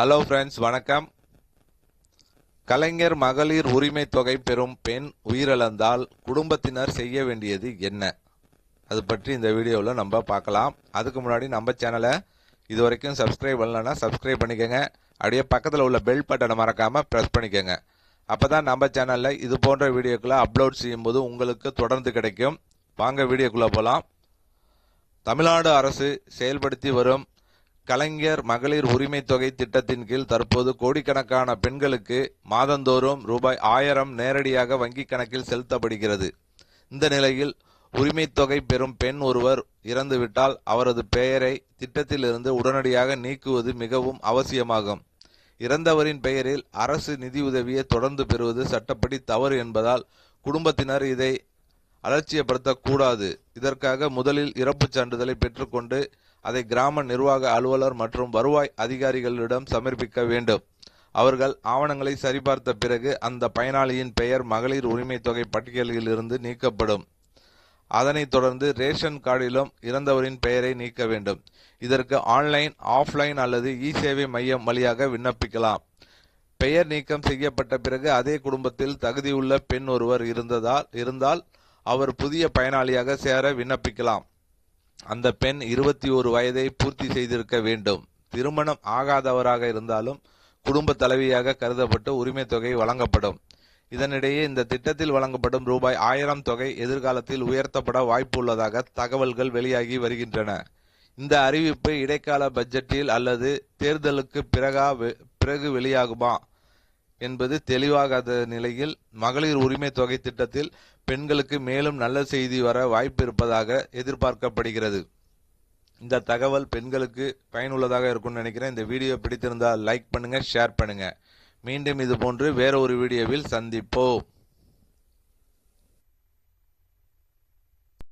Hello friends வணக்கம். கலைஞர் மகளிர் உரிமை தொகை பெறும் பெண் உயிரிழந்தால் குடும்பத்தினர் செய்ய வேண்டியது என்ன? அது பற்றி இந்த வீடியோவில் நம்ம பார்க்கலாம். அதுக்கு முன்னாடி நம்ம சேனலை இது வரைக்கும் சப்ஸ்கிரைப் பண்ணலன்னா சப்ஸ்கிரைப் பண்ணிக்கோங்க. அப்படியே பக்கத்தில் உள்ள பெல் பட்டனை மறக்காமல் ப்ரெஸ் பண்ணிக்கோங்க. அப்போ தான் நம்ம சேனலில் இது போன்ற வீடியோக்களை அப்லோட் செய்யும்போது உங்களுக்கு தொடர்ந்து கிடைக்கும். வாங்க வீடியோக்குள்ளே போகலாம் தமிழ்நாடு அரசு செயல்படுத்தி வரும் கலைஞர் மகளிர் உரிமை தொகை திட்டத்தின் கீழ் தற்போது கோடிக்கணக்கான பெண்களுக்கு மாதந்தோறும் ரூபாய் ஆயிரம் நேரடியாக வங்கிக் கணக்கில் செலுத்தப்படுகிறது. இந்த நிலையில் உரிமை தொகை பெறும் பெண் ஒருவர் இறந்துவிட்டால் அவரது பெயரை திட்டத்திலிருந்து உடனடியாக நீக்குவது மிகவும் அவசியமாகும். இறந்தவரின் பெயரில் அரசு நிதியுதவியை தொடர்ந்து பெறுவது சட்டப்படி தவறு என்பதால் குடும்பத்தினர் இதை அலட்சியப்படுத்தக்கூடாது. இதற்காக முதலில் இறப்புச் சான்றிதழை பெற்றுக்கொண்டு அதை கிராம நிர்வாக அலுவலர் மற்றும் வருவாய் அதிகாரிகளிடம் சமர்ப்பிக்க வேண்டும். அவர்கள் ஆவணங்களை சரிபார்த்த பிறகு அந்த பயனாளியின் பெயர் மகளிர் உரிமை தொகை பட்டியலில் இருந்து நீக்கப்படும். அதனைத் தொடர்ந்து ரேஷன் கார்டிலும் இறந்தவரின் பெயரை நீக்க வேண்டும். இதற்கு ஆன்லைன் ஆஃப்லைன் அல்லது இ சேவை மையம் வழியாக விண்ணப்பிக்கலாம். பெயர் நீக்கம் செய்யப்பட்ட பிறகு அதே குடும்பத்தில் தகுதியுள்ள பெண் ஒருவர் இருந்ததால் இருந்தால் அவர் புதிய பயனாளியாக சேர விண்ணப்பிக்கலாம். அந்த பெண் இருபத்தி ஒரு வயதை பூர்த்தி செய்திருக்க வேண்டும். திருமணம் ஆகாதவராக இருந்தாலும் குடும்ப தலைவியாக கருதப்பட்டு உரிமை தொகை வழங்கப்படும். இதனிடையே இந்த திட்டத்தில் வழங்கப்படும் ரூபாய் ஆயிரம் தொகை எதிர்காலத்தில் உயர்த்தப்பட வாய்ப்பு உள்ளதாக தகவல்கள் வெளியாகி வருகின்றன. இந்த அறிவிப்பு இடைக்கால பட்ஜெட்டில் அல்லது தேர்தலுக்கு பிறகா பிறகு வெளியாகுமா? என்பது தெளிவாகாத நிலையில் மகளிர் உரிமை தொகை திட்டத்தில் பெண்களுக்கு மேலும் நல்ல செய்தி வர வாய்ப்பு இருப்பதாக எதிர்பார்க்கப்படுகிறது. இந்த தகவல் பெண்களுக்கு பயனுள்ளதாக இருக்கும்னு நினைக்கிறேன். இந்த வீடியோ பிடித்திருந்தால் லைக் பண்ணுங்கள் ஷேர் பண்ணுங்கள் மீண்டும் இது போன்று வேற ஒரு வீடியோவில் சந்திப்போம்.